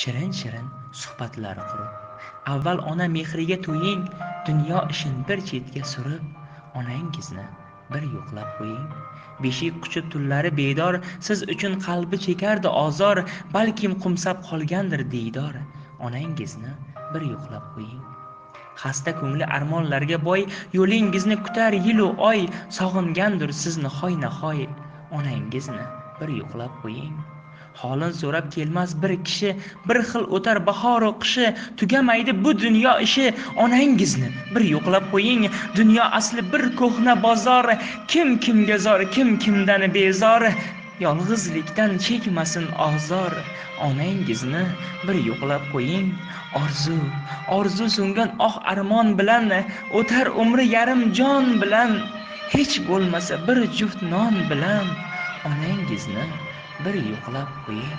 shirin shirin suhbatlar qurib avval ona mehriga to'ying dunyo ishin bir chetga surib onangizni bir yo'qlab qo'ying. Beshik quchib tunlari bedor siz uchun qalbi chekardi ozor balkim qumsab qolgandir diydor onangizni bir yo'qlab qo'ying. Xasta ko'ngli armonlarga boy yo'lingizni kutar yilu oy sog'ingandir sizni hoynahoy onangizni bir yo'qlab qo'ying. Holin so'rab kelmas bir kishi bir xil o'tar bahoru qishi tugamaydi bu dunyo ishi. Onangizni bir yo'qlab qo'ying dunyo asli bir ko'hna bozor. Kim kimga zor kim kimdan bezor? Yolg'izlikdan chekmasin ozor onangizni bir yo'qlab qo'ying orzu orzu so'ngan oh armon bilan o'tar umri yarim jon bilan hech bo'lmasa bir juft non bilan. Onangizni bir yo'qlab qo'ying